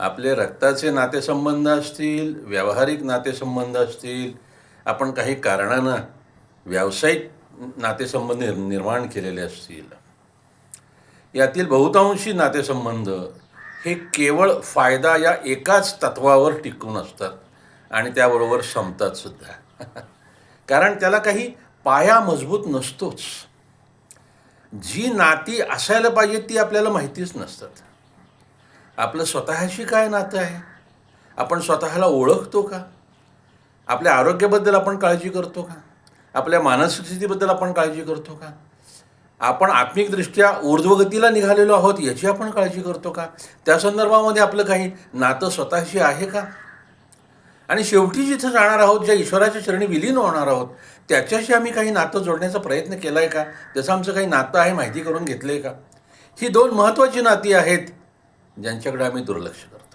आपले रक्ताचे नातेसंबंध असतील व्यावहारिक नातेसंबंध असतील आपण काही कारणानं व्यावसायिक नातेसंबंध निर्माण केलेले असतील. यातील बहुतांशी नातेसंबंध हे केवळ फायदा या एकाच तत्वावर टिकून असतात आणि त्याबरोबर संपतात सुद्धा. कारण त्याला काही पाया मजबूत नसतोच. जी नाती असायला पाहिजेत ती आपल्याला माहितीच नसतात. आपलं स्वतःशी काय नातं आहे? आपण स्वतःला ओळखतो का? आपल्या आरोग्याबद्दल आपण काळजी करतो का? आपल्या मानसिक स्थितीबद्दल आपण काळजी करतो का? आपण आत्मिकदृष्ट्या ऊर्ध्वगतीला निघालेलो आहोत याची आपण काळजी करतो का? त्या संदर्भामध्ये आपलं काही नातं स्वतःशी आहे का? आणि शेवटी जिथं जाणार आहोत ज्या ईश्वराच्या चरणी विलीन होणार आहोत त्याच्याशी आम्ही काही नातं जोडण्याचा प्रयत्न केला आहे का? त्याचं आमचं काही नातं आहे माहिती करून घेतलं आहे का? ही दोन महत्त्वाची नाती आहेत. ज्यांच्याकडे आम्ही दुर्लक्ष करतो.